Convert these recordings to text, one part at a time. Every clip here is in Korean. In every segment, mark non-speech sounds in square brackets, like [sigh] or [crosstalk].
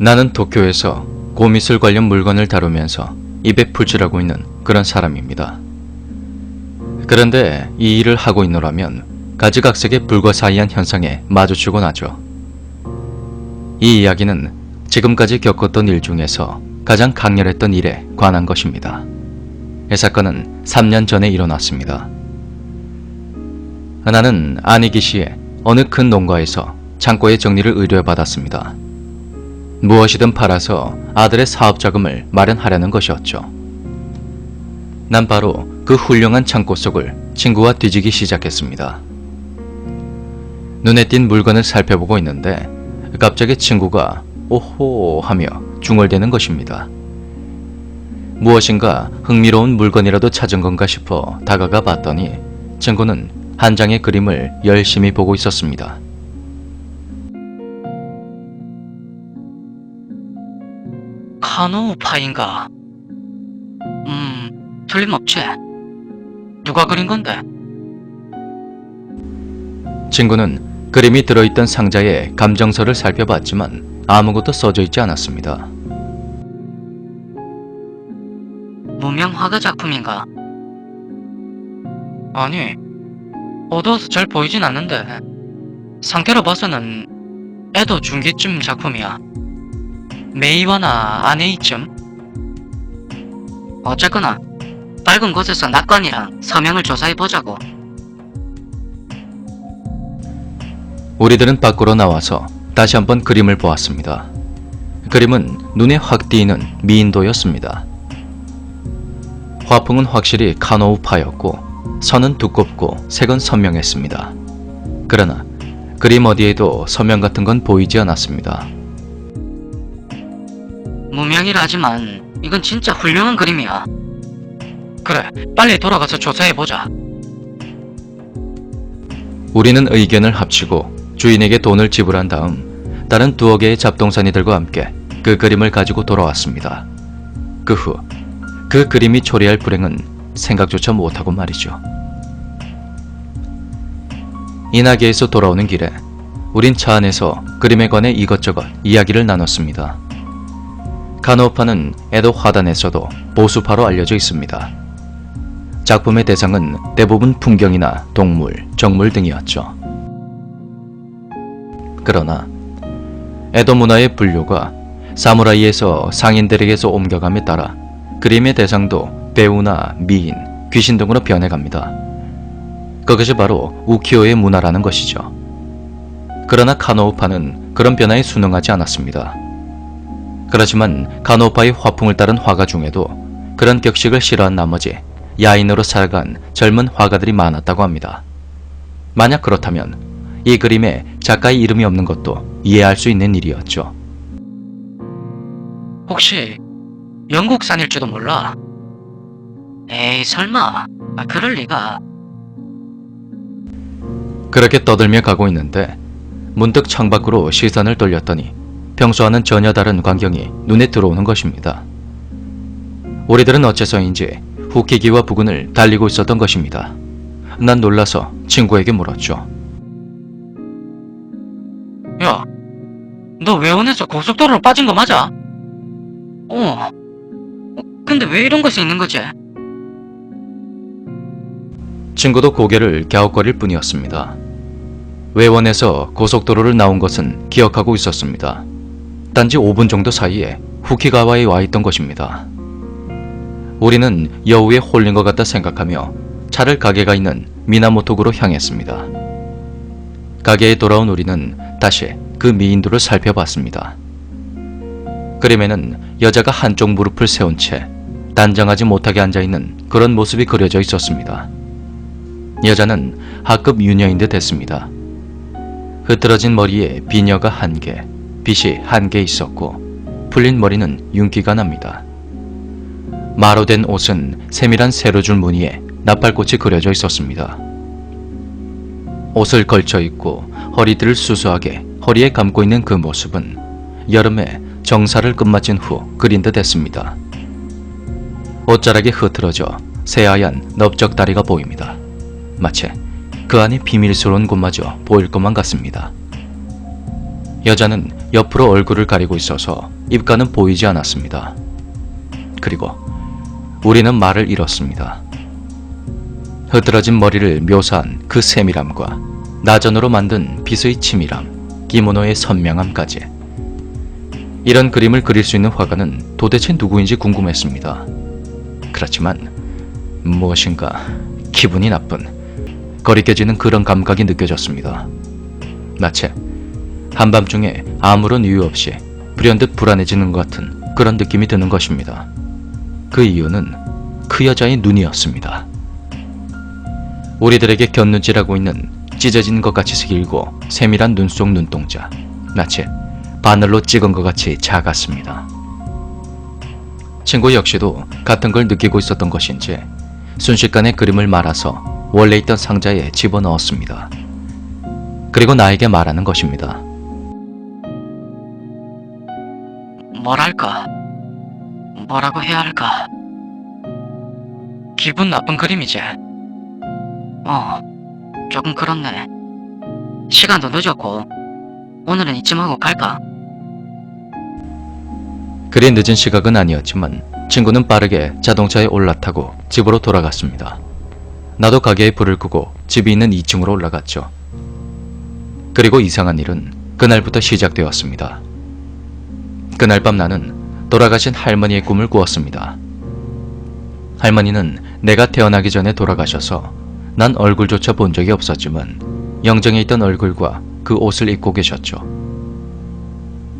나는 도쿄에서 고미술 관련 물건을 다루면서 입에 풀칠하고 있는 그런 사람입니다. 그런데 이 일을 하고 있노라면 가지각색의 불가사의한 현상에 마주치곤 하죠. 이 이야기는 지금까지 겪었던 일 중에서 가장 강렬했던 일에 관한 것입니다. 이 사건은 3년 전에 일어났습니다. 나는 아니기시에 어느 큰 농가에서 창고의 정리를 의뢰받았습니다. 무엇이든 팔아서 아들의 사업 자금을 마련하려는 것이었죠. 난 바로 그 훌륭한 창고 속을 친구와 뒤지기 시작했습니다. 눈에 띈 물건을 살펴보고 있는데 갑자기 친구가 오호 하며 중얼대는 것입니다. 무엇인가 흥미로운 물건이라도 찾은 건가 싶어 다가가 봤더니 친구는 한 장의 그림을 열심히 보고 있었습니다. 카누파인가? 음, 틀림없지. 누가 그린 건데? 친구는 그림이 들어있던 상자의 감정서를 살펴봤지만 아무것도 써져 있지 않았습니다. 무명 화가 작품인가? 아니, 어두워서 잘 보이진 않는데. 상태로 봐서는 애도 중기쯤 작품이야. 메이와나 아네이쯤? 어쨌거나 밝은 곳에서 낙관이랑 서명을 조사해보자고. 우리들은 밖으로 나와서 다시 한번 그림을 보았습니다. 그림은 눈에 확 띄는 미인도였습니다. 화풍은 확실히 카노우파였고 선은 두껍고 색은 선명했습니다. 그러나 그림 어디에도 서명 같은 건 보이지 않았습니다. 무명이라 하지만 이건 진짜 훌륭한 그림이야. 그래, 빨리 돌아가서 조사해보자. 우리는 의견을 합치고 주인에게 돈을 지불한 다음 다른 두어 개의 잡동사니들과 함께 그 그림을 가지고 돌아왔습니다. 그 후 그 그림이 초래할 불행은 생각조차 못하고 말이죠. 이나게에서 돌아오는 길에 우린 차 안에서 그림에 관해 이것저것 이야기를 나눴습니다. 카노파는 에도 화단에서도 보수파로 알려져 있습니다. 작품의 대상은 대부분 풍경이나 동물, 정물 등이었죠. 그러나 에도 문화의 분류가 사무라이에서 상인들에게서 옮겨감에 따라 그림의 대상도 배우나 미인, 귀신 등으로 변해갑니다. 그것이 바로 우키오의 문화라는 것이죠. 그러나 카노우파는 그런 변화에 순응하지 않았습니다. 그렇지만 카노우파의 화풍을 따른 화가 중에도 그런 격식을 싫어한 나머지 야인으로 살아간 젊은 화가들이 많았다고 합니다. 만약 그렇다면 이 그림에 작가의 이름이 없는 것도 이해할 수 있는 일이었죠. 혹시 영국산일지도 몰라. 에이, 설마. 아, 그럴 리가. 그렇게 떠들며 가고 있는데 문득 창밖으로 시선을 돌렸더니 평소와는 전혀 다른 광경이 눈에 들어오는 것입니다. 우리들은 어째서인지 후키기와 부근을 달리고 있었던 것입니다. 난 놀라서 친구에게 물었죠. 야, 너 외원에서 고속도로로 빠진 거 맞아? 어. 어, 근데 왜 이런 것이 있는 거지? 친구도 고개를 갸웃거릴 뿐이었습니다. 외원에서 고속도로를 나온 것은 기억하고 있었습니다. 단지 5분 정도 사이에 후키가와에 와 있던 것입니다. 우리는 여우에 홀린 것 같다 생각하며 차를 가게가 있는 미나모토구로 향했습니다. 가게에 돌아온 우리는 다시 그 미인도를 살펴봤습니다. 그림에는 여자가 한쪽 무릎을 세운 채 단정하지 못하게 앉아있는 그런 모습이 그려져 있었습니다. 여자는 하급 유녀인 듯 했습니다. 흐트러진 머리에 비녀가 한 개, 빗이 한 개 있었고 풀린 머리는 윤기가 납니다. 마로 된 옷은 세밀한 세로줄 무늬에 나팔꽃이 그려져 있었습니다. 옷을 걸쳐 입고 허리들을 수수하게 허리에 감고 있는 그 모습은 여름에 정사를 끝마친 후 그린 듯 했습니다. 옷자락이 흐트러져 새하얀 넓적 다리가 보입니다. 마치 그 안에 비밀스러운 곳마저 보일 것만 같습니다. 여자는 옆으로 얼굴을 가리고 있어서 입가는 보이지 않았습니다. 그리고 우리는 말을 잃었습니다. 흐드러진 머리를 묘사한 그 세밀함과 나전으로 만든 빗의 치밀함, 기모노의 선명함까지. 이런 그림을 그릴 수 있는 화가는 도대체 누구인지 궁금했습니다. 그렇지만 무엇인가 기분이 나쁜 거리껴지는 그런 감각이 느껴졌습니다. 마치 한밤중에 아무런 이유 없이 불현듯 불안해지는 것 같은 그런 느낌이 드는 것입니다. 그 이유는 그 여자의 눈이었습니다. 우리들에게 곁눈질하고 있는 찢어진 것 같이 길고 세밀한 눈 속 눈동자, 마치 바늘로 찍은 것 같이 작았습니다. 친구 역시도 같은 걸 느끼고 있었던 것인지 순식간에 그림을 말아서 원래 있던 상자에 집어넣었습니다. 그리고 나에게 말하는 것입니다. 뭐랄까? 뭐라고 해야 할까? 기분 나쁜 그림이지? 어, 조금 그렇네. 시간도 늦었고, 오늘은 이쯤 하고 갈까? 그리 늦은 시각은 아니었지만 친구는 빠르게 자동차에 올라타고 집으로 돌아갔습니다. 나도 가게에 불을 끄고 집이 있는 2층으로 올라갔죠. 그리고 이상한 일은 그날부터 시작되었습니다. 그날 밤 나는 돌아가신 할머니의 꿈을 꾸었습니다. 할머니는 내가 태어나기 전에 돌아가셔서 난 얼굴조차 본 적이 없었지만 영정에 있던 얼굴과 그 옷을 입고 계셨죠.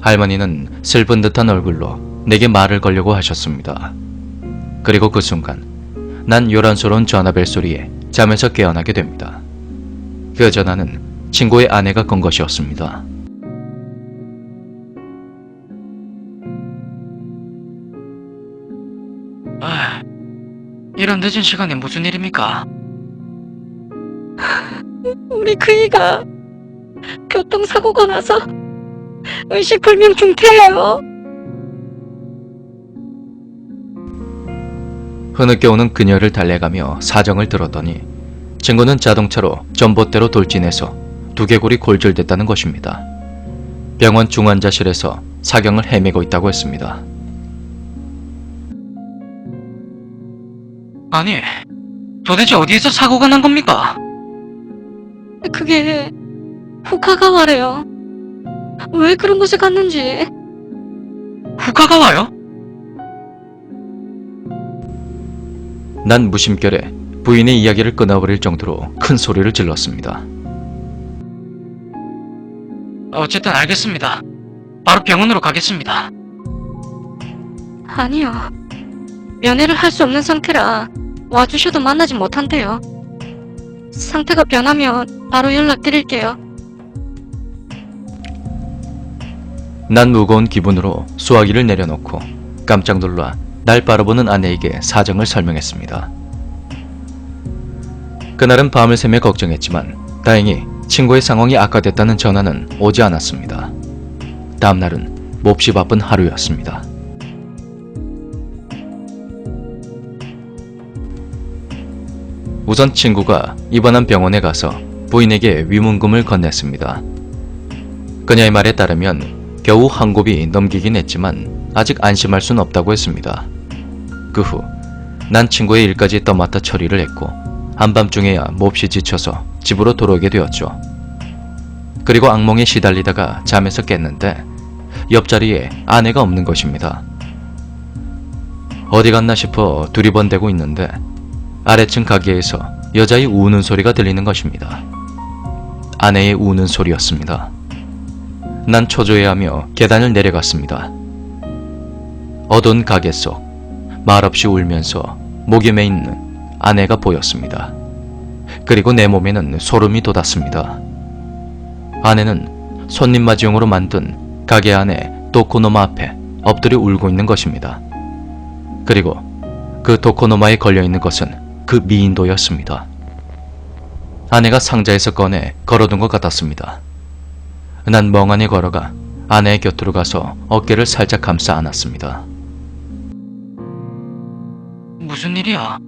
할머니는 슬픈 듯한 얼굴로 내게 말을 걸려고 하셨습니다. 그리고 그 순간 난 요란스러운 전화벨 소리에 잠에서 깨어나게 됩니다. 그 전화는 친구의 아내가 건 것이었습니다. 아, 이런 늦은 시간에 무슨 일입니까? [laughs] 우리 그이가 교통사고가 나서 의식불명 중태예요. 흐느껴 오는 그녀를 달래가며 사정을 들었더니 친구는 자동차로 전봇대로 돌진해서 두개골이 골절됐다는 것입니다. 병원 중환자실에서 사경을 헤매고 있다고 했습니다. 아니, 도대체 어디에서 사고가 난 겁니까? 그게 후카가와래요. 왜 그런 곳에 갔는지 후카가 와요? 난 무심결에 부인의 이야기를 끊어버릴 정도로 큰 소리를 질렀습니다. 어쨌든 알겠습니다. 바로 병원으로 가겠습니다. 아니요. 면회를 할 수 없는 상태라 와주셔도 만나지 못한대요. 상태가 변하면 바로 연락드릴게요. 난 무거운 기분으로 수화기를 내려놓고 깜짝 놀라 날 바라보는 아내에게 사정을 설명했습니다. 그날은 밤을 새며 걱정했지만 다행히 친구의 상황이 악화됐다는 전화는 오지 않았습니다. 다음날은 몹시 바쁜 하루였습니다. 우선 친구가 입원한 병원에 가서 부인에게 위문금을 건넸습니다. 그녀의 말에 따르면 겨우 한 곱이 넘기긴 했지만 아직 안심할 순 없다고 했습니다. 그 후 난 친구의 일까지 떠맡아 처리를 했고 한밤중에야 몹시 지쳐서 집으로 돌아오게 되었죠. 그리고 악몽에 시달리다가 잠에서 깼는데 옆자리에 아내가 없는 것입니다. 어디 갔나 싶어 두리번대고 있는데 아래층 가게에서 여자의 우는 소리가 들리는 것입니다. 아내의 우는 소리였습니다. 난 초조해하며 계단을 내려갔습니다. 어두운 가게 속 말없이 울면서 목이 매 있는 아내가 보였습니다. 그리고 내 몸에는 소름이 돋았습니다. 아내는 손님 맞이용으로 만든 가게 안에 도코노마 앞에 엎드려 울고 있는 것입니다. 그리고 그 도코노마에 걸려 있는 것은 그 미인도였습니다. 아내가 상자에서 꺼내 걸어둔 것 같았습니다. 난 멍하니 걸어가 아내의 곁으로 가서 어깨를 살짝 감싸 안았습니다. 무슨 일이야?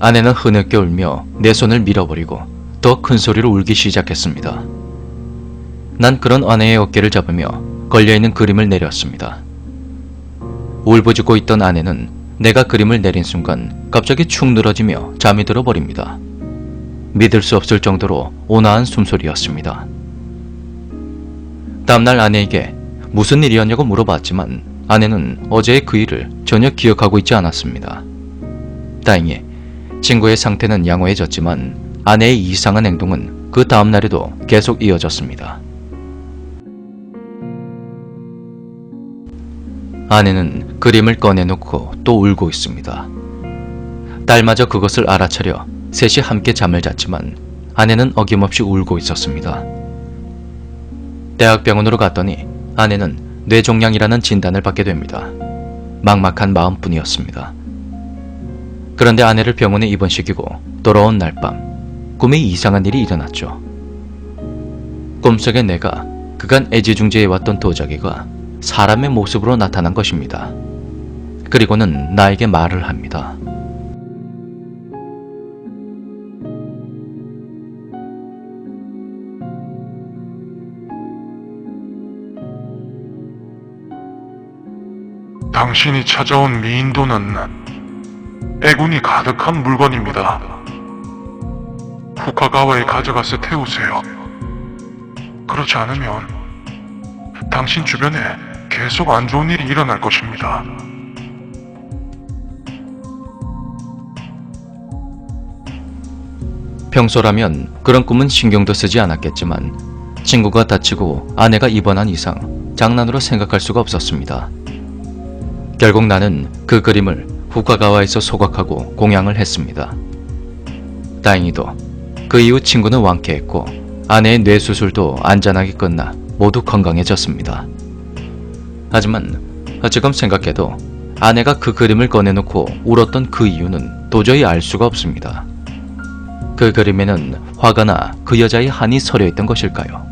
아내는 흐느껴 울며 내 손을 밀어버리고 더 큰 소리로 울기 시작했습니다. 난 그런 아내의 어깨를 잡으며 걸려있는 그림을 내렸습니다. 울부짖고 있던 아내는 내가 그림을 내린 순간 갑자기 축 늘어지며 잠이 들어 버립니다. 믿을 수 없을 정도로 온화한 숨소리였습니다. 다음날 아내에게 무슨 일이었냐고 물어봤지만 아내는 어제의 그 일을 전혀 기억하고 있지 않았습니다. 다행히 친구의 상태는 양호해졌지만 아내의 이상한 행동은 그 다음날에도 계속 이어졌습니다. 아내는 그림을 꺼내놓고 또 울고 있습니다. 딸마저 그것을 알아차려 셋이 함께 잠을 잤지만 아내는 어김없이 울고 있었습니다. 대학병원으로 갔더니 아내는 뇌종양이라는 진단을 받게 됩니다. 막막한 마음뿐이었습니다. 그런데 아내를 병원에 입원시키고 돌아온 날 밤 꿈에 이상한 일이 일어났죠. 꿈속에 내가 그간 애지중지해왔던 도자기가 사람의 모습으로 나타난 것입니다. 그리고는 나에게 말을 합니다. 당신이 찾아온 미인도는 애군이 가득한 물건입니다. 후카가와에 가져가서 태우세요. 그렇지 않으면 당신 주변에 계속 안 좋은 일이 일어날 것입니다. 평소라면 그런 꿈은 신경도 쓰지 않았겠지만 친구가 다치고 아내가 입원한 이상 장난으로 생각할 수가 없었습니다. 결국 나는 그 그림을 후카가와에서 소각하고 공양을 했습니다. 다행히도 그 이후 친구는 완쾌했고 아내의 뇌수술도 안전하게 끝나 모두 건강해졌습니다. 하지만 지금 생각해도 아내가 그 그림을 꺼내놓고 울었던 그 이유는 도저히 알 수가 없습니다. 그 그림에는 화가 나 그 여자의 한이 서려 있던 것일까요?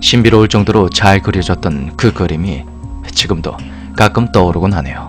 신비로울 정도로 잘 그려졌던 그 그림이 지금도 가끔 떠오르곤 하네요.